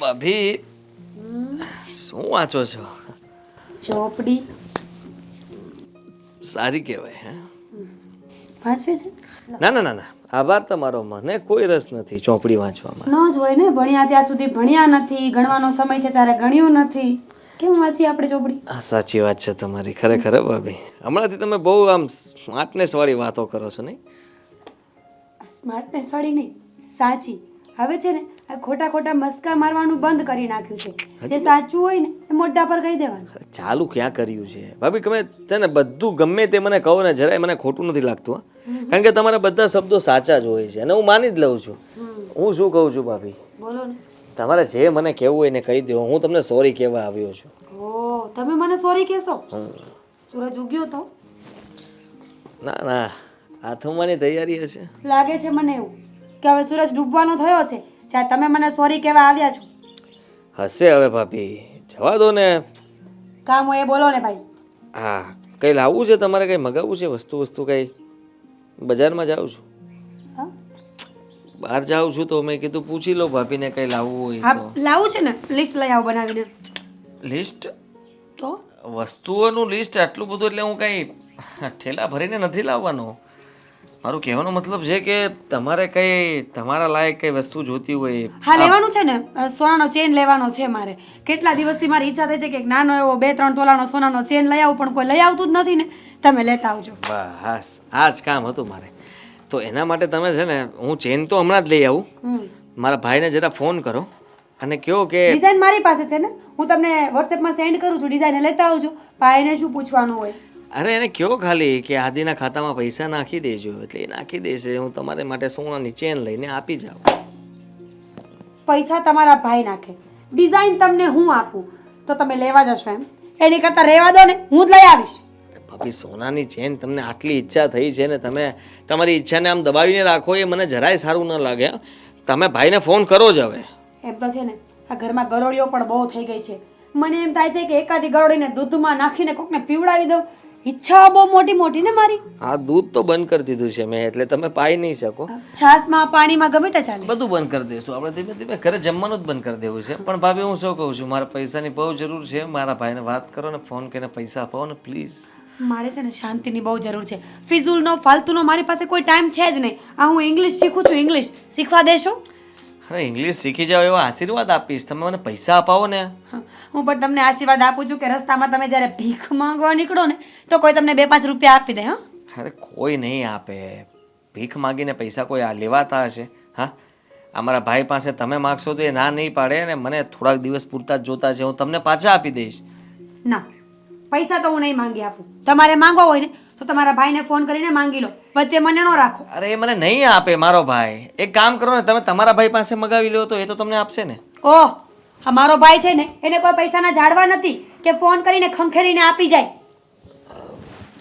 ભાભી શું વાંચો છો? ચોપડી. સારી કહેવાય હે? વાંચવી છે? ના ના ના ના. આભાર તમારો મને. કોઈ રસ નથી ચોપડી વાંચવામાં. ન જ હોય ને. ભણ્યા ત્યાં સુધી ભણ્યા નથી. ગણવાનો સમય છે ત્યારે ગણ્યું નથી. કેમ વાંચીએ આપણે ચોપડી? આ સાચી વાત છે તમારી. ખરેખર ભાભી? હમણાંથી તમે બહુ આમ સ્માર્ટનેસ વાળી વાતો કરો છો નહીં? સ્માર્ટનેસ વાળી નહીં. સાચી. હવે છે ને આ ખોટા ખોટા મસ્કા મારવાનું બંધ કરી નાખ્યું છે. જે સાચું હોય ને એ મોઢા પર કહી દેવાનું. ચાલુ ક્યાં કર્યું છે? ભાભી તમે છે ને બધું ગમે તે મને કહો ને જરાય મને ખોટું નથી લાગતું કારણ કે તમારા બધા શબ્દો સાચા જ હોય છે અને હું માની જ લઉં છું. હું શું કહું છું ભાભી? બોલો ને. તમારે જે મને કહેવું હોય ને કહી દો હું તમને સોરી કહેવા આવ્યો છું. ઓ તમે મને સોરી કહેશો? સૂરજ ઉગ્યો તો? ના ના હાથોમાંની તૈયારી હશે. લાગે છે મને એવું. કે હવે સૂરજ ડૂબવાનો થયો છે જ્યાં તમે મને સોરી કહેવા આવ્યા છો. હશે હવે ભાભી જવા દો ને. કામ હોય એ બોલો ને ભાઈ. હા કંઈ લાવવું છે તમારે કંઈ મગાવવું છે વસ્તુ વસ્તુ કંઈ? બજારમાં જાઉં છું. હા? બહાર જાઉં છું તો મેં કીધું પૂછી લો ભાભીને કંઈ લાવવું હોય હા તો લાવું છે ને લિસ્ટ લઈ આવો બનાવીને. લિસ્ટ? તો? વસ્તુઓનું લિસ્ટ આટલું બધું એટલે હું કંઈ ઠેલા ભરીને નથી લાવવાનો. મારું કહેવાનો મતલબ છે કે તમારે કંઈ તમારા લાયક કઈ વસ્તુ જોતી હોય હા લેવાનું છે ને? સોનાનો ચેન લેવાનો છે મારે. કેટલા દિવસથી મારી ઈચ્છા થઈ છે કે નાનો એવો બે ત્રણ તોલાનો સોનાનો ચેન લઈ આવું પણ કોઈ લઈ આવતું જ નથી ને. તમે લેતા આવજો. બસ આ જ કામ હતું મારે. તો એના માટે તમે છે ને હું ચેન તો હમણાં જ લઈ આવું. મારા ભાઈને જરા ફોન કરો અને કહો કે ડિઝાઇન મારી પાસે છે ને? હું તમને વોટ્સએપમાં સેન્ડ કરું છું ડિઝાઇન લેતા આવજો. ભાઈને શું પૂછવાનું હોય? અરે એને કયો ખાલી કે આદિના ખાતામાં પૈસા નાખી દેજો? એટલે એ નાખી દેશે. હું તમારે માટે સોનાની ચેન લઈને આપી જાઉં. પૈસા તમારા ભાઈ નાખે. ડિઝાઇન તમને હું આપું? તો તમે લેવા જશો એમ? એની કરતાં રહેવા દો ને હું જ લઈ આવીશ. ભાભી સોનાની ચેન તમને આટલી ઈચ્છા થઈ છે ને તમે તમારી ઈચ્છાને આમ દબાવીને રાખો એ મને જરાય સારું ન લાગે. તમે ભાઈને ફોન કરો જ હવે. એમ તો છે ને આ ઘરમાં ગરોળીઓ પણ બહુ થઈ ગઈ છે. મને એમ થાય છે કે એકાદી ગરોળીને દૂધમાં નાખીને કોકને પીવડાવી દઉં? ઈચ્છા બહુ મોટી મોટી ને મારી? આ દૂધ તો બંધ કરી દીધું છે મેં એટલે તમે પાઈ નહીં શકો. છાસમાં પાણીમાં ગમે તે ચાલે. બધું બંધ કરી દઈશું આપણે ધીમે ધીમે ઘરે જમવાનું જ બંધ કરી દેવું છે. પણ ભાભી હું શું કહું છું? મારા પૈસાની બહુ જરૂર છે. મારા ભાઈને વાત કરો ને ફોન કરીને પૈસા અપાવો ને પ્લીઝ. મારે છે ને શાંતિની બહુ જરૂર છે. ફિઝુલનો ફાલતુનો મારી પાસે કોઈ ટાઈમ છે જ નહીં. આ હું ઇંગ્લિશ શીખું છું. ઇંગ્લિશ શીખવા દેશો? અરે ઇંગ્લિશ શીખી જાઓ એવા આશીર્વાદ આપીશ. તમે મને પૈસા અપાવો ને. હું પણ તમને આશીર્વાદ આપું છું કે રસ્તામાં તમે જ્યારે ભીખ માંગવા નીકળો ને તો કોઈ તમને બે પાંચ રૂપિયા આપી દે હા? અરે કોઈ નહીં આપે. ભીખ માગીને પૈસા કોઈ આ લેવાતા હશે. હા અમારા ભાઈ પાસે તમે માગશો તો એ ના નહીં પાડે ને મને થોડાક દિવસ પૂરતા જ જોતા છે. હું તમને પાછા આપી દઈશ. ના પૈસા તો હું નહીં માંગી આપું. તમારે માંગવા હોય ને તો તમારા ભાઈને ફોન કરીને માંગી લો. વચ્ચે મને ન રાખો. અરે એ મને નહીં આપે મારો ભાઈ. એક કામ કરો ને તમે તમારા ભાઈ પાસે મગાવી લો તો એ તો તમને આપશે ને. ઓહ આ મારો ભાઈ છે ને એને કોઈ પૈસાના જાડવા નથી કે ફોન કરીને ખંખેરીને આપી જાય.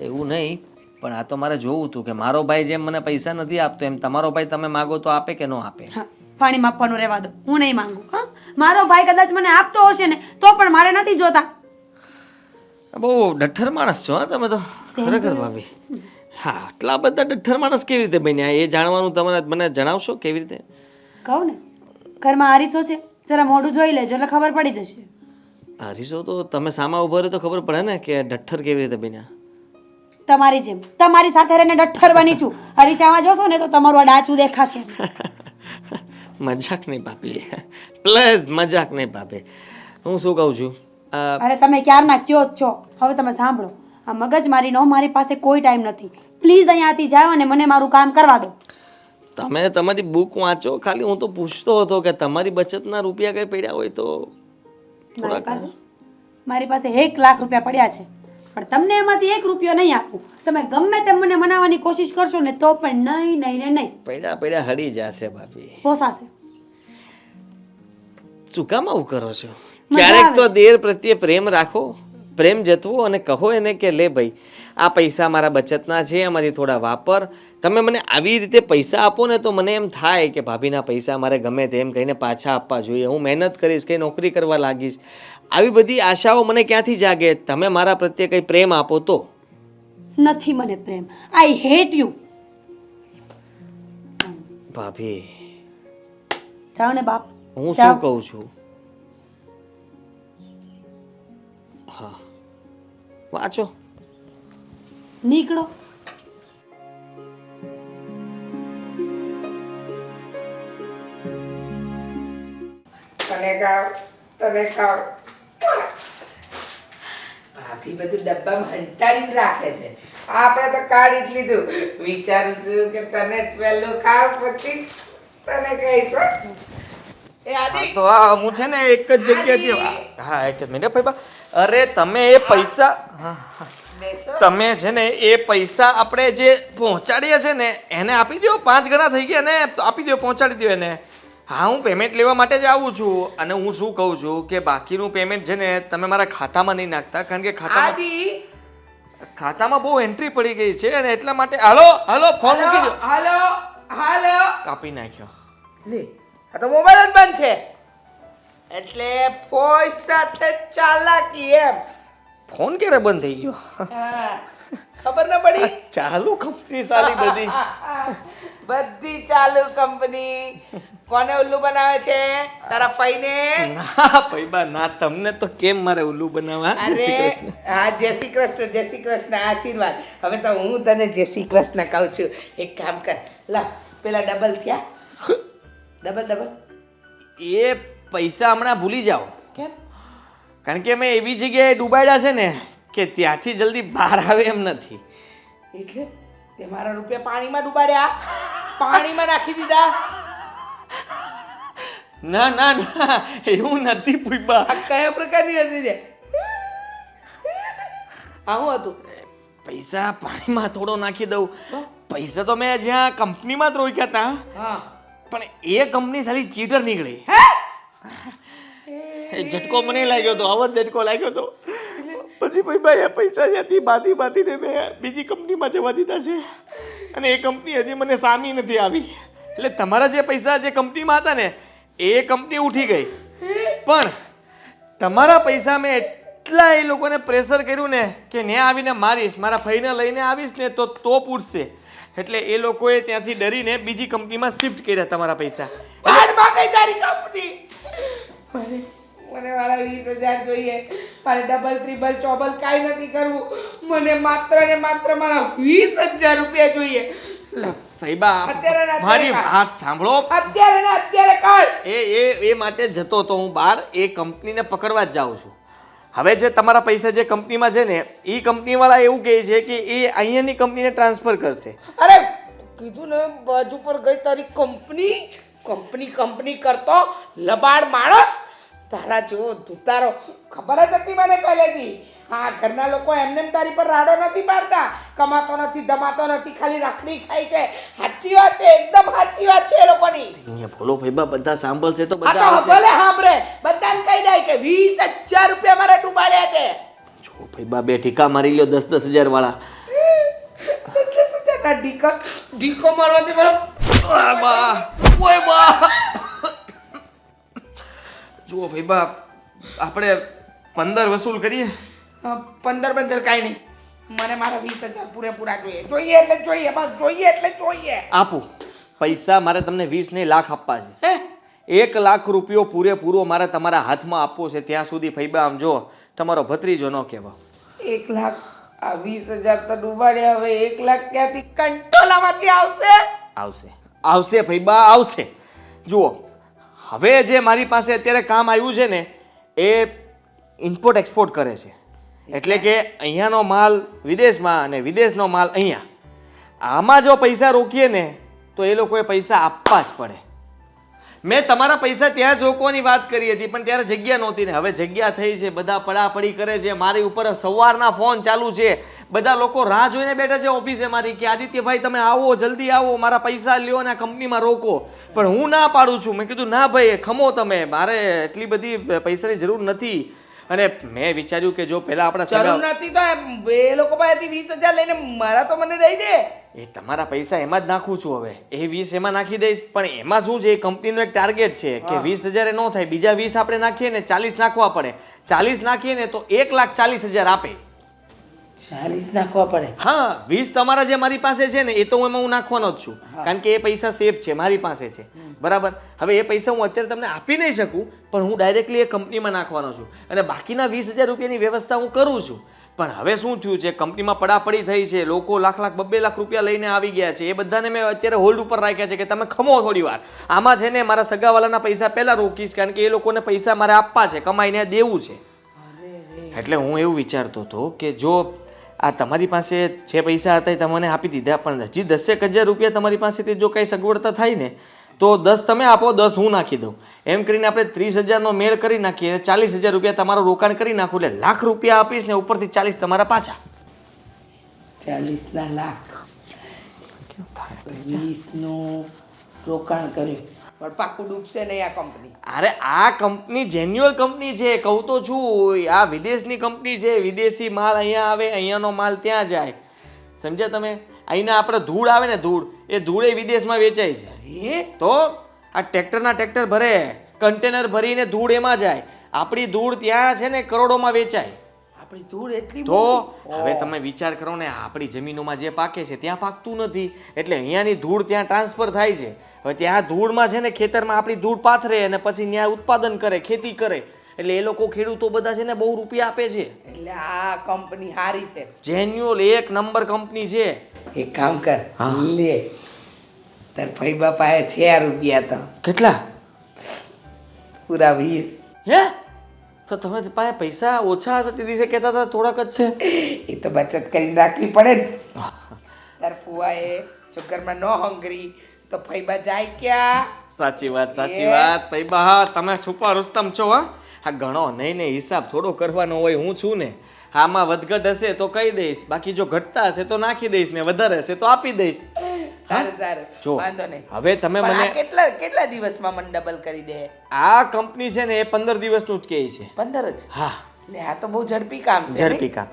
એવું નહીં પણ આ તો મારે જોવું હતું કે મારો ભાઈ જેમ મને પૈસા નથી આપતો એમ તમારો ભાઈ તમે માગો તો આપે કે ન આપે? હા પાણી માપવાનું રહેવા દો. હું નહીં માંગુ હા? મારો ભાઈ કદાચ મને આપતો હશે ને તો પણ મારે નથી જોતા. બહુ ડઠ્ઠર માણસ છો હા તમે તો? ખરેખર ભાભી. હા આટલા બધા ડઠ્ઠર માણસ કેવી રીતે બન્યા? એ જાણવાનું તમને મને જણાવશો કેવી રીતે? કહું ને. ઘરમાં આરીસો છે. જરા મોઢું જોઈ લેજો એટલે ખબર પડી જશે. આરીસો તો તમે સામા ઊભા રહે તો ખબર પડે ને કે ડઠ્ઠર કેવી રીતે બન્યા. તમારી જેમ. તમારી સાથે રહીને ડઠ્ઠર બની છું. હરીશામાં જોશો ને તો તમારું આ ડાચું દેખાશે. મજાક નહીં ભાભી. પ્લસ મજાક નહીં ભાભી. હું શું કહું છું? અરે તમે ક્યારના કયો જ છો? હવે તમે સાંભળો. આ મગજ મારી પાસે કોઈ ટાઈમ નથી. પ્લીઝ અહીંયાથી જાઓ અને મને મારું કામ કરવા દો. તમે તમારી બુક વાંચો? ખાલી હું તો પૂછતો હતો કે તમારી બચતના રૂપિયા કઈ પડ્યા હોય તો મારી પાસે? મારી પાસે એક લાખ રૂપિયા પડ્યા છે. પણ તમને એમાંથી એક રૂપિયો નહીં આપું. તમે ગમે તેમ મને મનાવવાની કોશિશ કરશો ને તો પણ નહીં નહીં ને નહીં. પડ્યા પડ્યા હરી જશે ભાભી પોસાશે. શું કામ આવું કરો છો? ક્યારેક તો દેર પ્રત્યે પ્રેમ રાખો પ્રેમ જતવો અને કહો એને કે લે ભાઈ આ પૈસા મારા બચતના છે એમાંથી થોડા વાપર. તમે મને આવી રીતે પૈસા આપો ને તો મને એમ થાય કે ભાભીના પૈસા મારે ગમે તેમ કહીને પાછા આપવા જોઈએ. હું મહેનત કરીશ કે નોકરી કરવા લાગીશ. આવી બધી આશાઓ મને ક્યાંથી જાગે? તમે મારા પ્રત્યે કંઈ પ્રેમ આપો તો? નથી મને પ્રેમ. આઈ હેટ યુ ભાભી. જાઓ ને બાપ. હું શું કહું છું? હા. વાંચો. નીકળો. તને ખાવ તને ખાવ ભાભી બધું ડબ્બામાં હંટાડીને રાખે છે. આપણે તો કાઢી જ લીધું. વિચારું છું કે તને પહેલું ખાવ પછી તને કહીશ. એ આદિ. તો આ હું છે ને એક જ જગ્યાથી હા એક જ મિનિટ ભાઈ બા. અરે તમે એ પૈસા તમે છે ને એ પૈસા આપણે જે પહોંચાડીએ છે ને એને આપી દો પાંચ ગણા થઈ ગયા ને તો આપી દો પહોંચાડી દો એને. હા હું પેમેન્ટ લેવા માટે જ આવું છું અને હું શું કહું છું કે બાકીનું પેમેન્ટ છે ને તમે મારા ખાતામાં નહીં નાખતા કારણ કે ખાતામાં ખાતામાં બહુ એન્ટ્રી પડી ગઈ છે અને એટલા માટે હાલો હાલો ફોન મૂકી દો હાલો હાલો. કાપી નાખ્યો. લે આ તો મોબાઈલ જ બંધ છે. એટલે ફોઈ સાથે ચાલાકી એમ. ફોન ક્યારે બંધ થઈ ગયો? હા, ખબર ન પડી? ચાલુ કંપની સાલી બધી. બધી ચાલુ કંપની. કોને ઉલ્લુ બનાવે છે? તારા ફઈને? ના ફઈબા ના તમને તો કેમ મારે ઉલ્લુ બનાવવા? અરે કૃષ્ણ. હા જય શ્રી કૃષ્ણ જય શ્રી કૃષ્ણ આશીર્વાદ. હવે તો હું તને જય શ્રી કૃષ્ણ કહું છું. એક કામ કર. લા પેલા ડબલ થયા. ડબલ ડબલ એ પૈસા હમણાં ભૂલી જાઓ. કેમ? કારણ કે અમે એવી જગ્યાએ ડૂબાડ્યા છે ને કે ત્યાંથી જલ્દી બહાર આવે એમ નથી. એટલે તે મારા રૂપિયા પાણીમાં ડૂબાડ્યા. પાણીમાં નાખી દીધા. ના ના ના એવું નથી પૂછવા આ કયા પ્રકારની હસી છે? આ શું હતું? પૈસા પાણીમાં થોડો નાખી દઉં. પૈસા તો મેં જ્યાં કંપનીમાં જ રોક્યા હતા હા. પણ એ કંપની સાલી ચીટર નીકળી. એ ઝટકો મને લાગ્યો તો આવો ઝટકો લાગ્યો તો. પછી ભાઈ ભાઈ એ પૈસા ત્યાંથી બાંધી બાંધીને મેં બીજી કંપનીમાં જવા દીધા છે. અને એ કંપની હજી મને સામી નથી આવી. એટલે તમારા જે પૈસા જે કંપનીમાં હતા ને એ કંપની ઉઠી ગઈ. પણ તમારા પૈસા મેં એટલા એ લોકોને પ્રેશર કર્યું ને કે ને આવીને મારીશ મારા ભાઈને લઈને આવીશ ને તો તો પૂછશે. એટલે એ લોકોએ ત્યાંથી ડરીને બીજી કંપનીમાં શિફ્ટ કર્યા તમારા પૈસા. બાદ બાકી તારી કંપની? મને મને મારા વીસ હજાર જોઈએ. મારે ડબલ ત્રિબલ ચોબલ કાંઈ નથી કરવું. મને માત્ર ને માત્ર મારા વીસ હજાર રૂપિયા જોઈએ. સાહેબા મારી વાત સાંભળો. અત્યારે ને અત્યારે કાઢ એ એ એ માટે જતો તો હું બહાર એ કંપનીને પકડવા જ જાઉં છું. હવે જે તમારા પૈસા જે કંપનીમાં છે ને એ કંપનીવાળા એવું કહે છે કે એ અહીંયાની કંપનીને ટ્રાન્સફર કરશે. અરે, કીધું ને, બાજુ પર ગઈ તારી કંપની કંપની કંપની કરતો લબાડ માણસ તારા જેવો ધુતારો ખબર જ હતી મને પહેલેથી. હા ઘરના લોકો એમને એમ તારી પર રાડો નથી પાડતા. કમાતો નથી દમાતો નથી ખાલી રખડી ખાય છે. સાચી વાત છે એકદમ સાચી વાત છે એ લોકોની. અહીંયા ભોલો ભાઈબા બધા સાંભળશે તો બધા ભલે સાંભળે બધાને કહી દે કે વીસ હજાર રૂપિયા મારે ડૂબાડ્યા છે. જો ભાઈબા બે ઠીકા મારી લ્યો દસ દસ હજાર વાળા. દસ હજારના ઢીકો ઢીકો મારવાથી મારો આ બા, ઓય બા. જુઓ ભાઈ બાપ આપણે પંદર વસૂલ કરીએ. પંદર પંદર કાંઈ નહીં. મને મારા વીસ હજાર પૂરેપૂરા જોઈએ. જોઈએ એટલે જોઈએ બસ જોઈએ એટલે જોઈએ. આપું પૈસા મારે તમને વીસ ને લાખ આપવા છે. એક લાખ રૂપિયો પૂરેપૂરો મારે તમારા હાથમાં આપવો છે ત્યાં સુધી ફૈબા આમ જો તમારો ભત્રીજો ન કહેવા. એક લાખ આ વીસ હજાર તો ડૂબાડ્યા હવે એક લાખ ક્યાંથી કંટોલામાંથી આવશે? આવશે. આવશે ફૈબા આવશે. જુઓ હવે જે મારી પાસે અત્યારે કામ આવ્યું છે ને, એ ઇમ્પોર્ટ એક્સપોર્ટ કરે છે. એટલે કે અહીંયાનો માલ વિદેશમાં અને વિદેશનો માલ અહીંયા. આમાં જો પૈસા રોકીએ ને, તો એ લોકોએ પૈસા આપવા જ પડે. મેં તમારા પૈસા ત્યાં જ રોકવાની વાત કરી હતી, પણ ત્યારે જગ્યા નહોતી ને. હવે જગ્યા થઈ છે, બધા પડાપડી કરે છે, મારી ઉપર સવારના ફોન ચાલુ છે. બધા લોકો રાહ જોઈને બેઠા છે ઓફિસે મારી કે, આદિત્યભાઈ, તમે આવો, જલ્દી આવો, મારા પૈસા લ્યો અને કંપનીમાં રોકો. પણ હું ના પાડું છું. મેં કીધું, ના ભાઈ ખમો તમે. મારે એટલી બધી પૈસાની જરૂર નથી. અને મેં વિચાર્યું કે જો પેલા આપણા જરૂર નથી તો એ લોકો પાસેથી વીસ હજાર લઈને મારા તો મને દઈ દે. એ તમારા પૈસા એમાં જ નાખું છું હવે. એ વીસ એમાં નાખી દઈશ. પણ એમાં શું છે? એ કંપનીનો એક ટાર્ગેટ છે કે વીસ હજાર ન થાય. બીજા વીસ આપણે નાખીએ ને ચાલીસ નાખવા પડે. ચાલીસ નાખીએ ને તો એક લાખ ચાલીસ હજાર આપે. ચાલીસ નાખવા પડે. હા વીસ તમારા જે મારી પાસે છે ને એ તો એમાં હું નાખવાનો જ છું. કારણ કે એ પૈસા સેફ છે મારી પાસે છે. બરાબર? હવે એ પૈસા હું અત્યારે તમને આપી નહીં શકું પણ હું ડાયરેક્ટલી એ કંપનીમાં નાખવાનો છું. અને બાકીના વીસ હજાર રૂપિયાની વ્યવસ્થા હું કરું છું. પણ હવે શું થયું છે કંપનીમાં પડાપડી થઈ છે લોકો લાખ લાખ બબ્બે લાખ રૂપિયા લઈને આવી ગયા છે. એ બધાને મેં અત્યારે હોલ્ડ ઉપર રાખ્યા છે કે તમે ખમો થોડી વાર. આમાં છે ને મારા સગાવાલાના પૈસા પહેલાં રોકીશ કારણ કે એ લોકોને પૈસા મારે આપવા છે કમાઈને દેવું છે. એટલે હું એવું વિચારતો હતો કે જો આ તમારી પાસે જે પૈસા હતા એ તમને આપી દીધા, પણ હજી દસેક હજાર રૂપિયા તમારી પાસેથી જો કંઈ સગવડતા થાય ને, તો દસ તમે આપો, દસ હું નાખી દઉં. એમ કરીને આપણે ત્રીસ હજારનો મેળ કરી નાખીએ, ચાલીસ હજાર રૂપિયા તમારું રોકાણ કરી નાખું, એટલે લાખ રૂપિયા આપીશ ને ઉપરથી ચાલીસ તમારા પાછા. ચાલીસના લાખ. વીસનું રોકાણ કર્યું. પણ પાકું ડૂબશે નહીં આ કંપની અરે આ કંપની જેન્યુઅલ કંપની છે કહું તો છું. આ વિદેશની કંપની છે વિદેશી માલ અહીંયા આવે અહીંયાનો માલ ત્યાં જાય. સમજ્યા તમે? અહીંના આપણે ધૂળ આવે ને ધૂળ એ ધૂળ એ વિદેશમાં વેચાય છે. એ તો આ ટ્રેક્ટરના ટ્રેક્ટર ભરે કન્ટેનર ભરીને ધૂળ એમાં જાય. આપણી ધૂળ ત્યાં છે ને કરોડોમાં વેચાય. આપણી ધૂળ એટલી તો હવે તમે વિચાર કરો ને આપણી જમીનોમાં જે પાકે છે ત્યાં પાકતું નથી. એટલે અહીંયાની ધૂળ ત્યાં ટ્રાન્સફર થાય છે. હવે ત્યાં ધૂળમાં છે ને ખેતરમાં આપણી ધૂળ પાથરે અને પછી ત્યાં ઉત્પાદન કરે ખેતી કરે. એટલે એ લોકો ખેડૂતો બધા છે ને બહુ રૂપિયા આપે છે. એટલે આ કંપની સારી છે. જેન્યુઅલ એક નંબર કંપની છે. એક કામ કર લે. તાર ભાઈ બાપાએ છે આ રૂપિયા તો. કેટલા? પૂરા વીસ. હે? તો તમે પાસે પૈસા ઓછા હતા તે દિવસે કહેતા હતા થોડાક જ છે. એ તો બચત કરીને રાખવી પડે ને. તાર ફુવાએ એ ઘરમાં ન હંગરી તો ફઈબા જાય ક્યાં? સાચી વાત સાચી. વાત. પૈબા હા તમે છુપા રુસ્તમ છો હા? હા ઘણો. નહીં નહીં હિસાબ થોડો કરવાનો હોય હું છું ને. આમાં વધઘટ હશે તો કહી દઈશ. બાકી જો ઘટતા હશે તો નાખી દઈશ ને વધારે હશે તો આપી દઈશ. સારું સારું જો વાંધો નહીં. હવે તમે મને કેટલા કેટલા દિવસમાં મને ડબલ કરી દે? આ કંપની છે ને એ પંદર દિવસનું જ કહે છે. પંદર જ? હા. લે આ તો બહુ ઝડપી કામ છે ઝડપી કામ.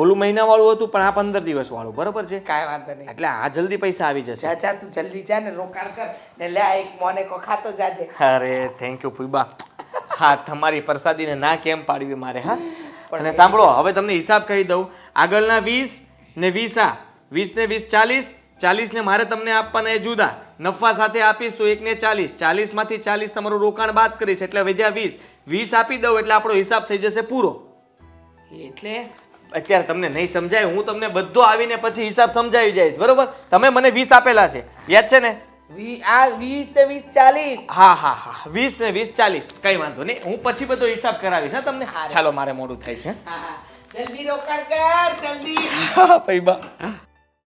ઓલું મહિના વાળું હતું પણ આ પંદર દિવસ વાળું બરોબર છે? કાંઈ વાંધો નહીં. એટલે આ જલ્દી પૈસા આવી જશે. જા જા તું જલ્દી જા ને રોકાણ કર. ને લે આ એક મોને કો ખાતો જાજે. અરે થેન્ક યુ ફુઈબા. હા તમારી પ્રસાદીને ના કેમ પાડવી મારે હા? અને સાંભળો હવે તમને હિસાબ કહી દઉં. આગળના વીસ ને વીસ આ વીસ ને વીસ ચાલીસ ચાલીસ ને મારે તમને આપવાના એ જુદા. નફા સાથે આપીશ તો એકને ચાલીસ. ચાલીસમાંથી ચાલીસ તમારું રોકાણ બાદ કરીશ એટલે વધ્યા વીસ. વીસ આપી દઉં એટલે આપણો હિસાબ થઈ જશે પૂરો. એટલે? અત્યારે તમને નહીં સમજાય હું તમને બધો આવીને પછી હિસાબ સમજાવી જઈશ બરોબર? તમે મને વીસ આપેલા છે. યાદ છે ને? વી આ વીસ ને વીસ ચાલીસ. હા હા હા વીસ ને વીસ ચાલીસ. કઈ વાંધો નહીં. હું પછી બધો હિસાબ કરાવીશ હા તમને? ચાલો મારે મોડું થાય છે જલ્દી રોકાણ કર જલ્દી. પૈબા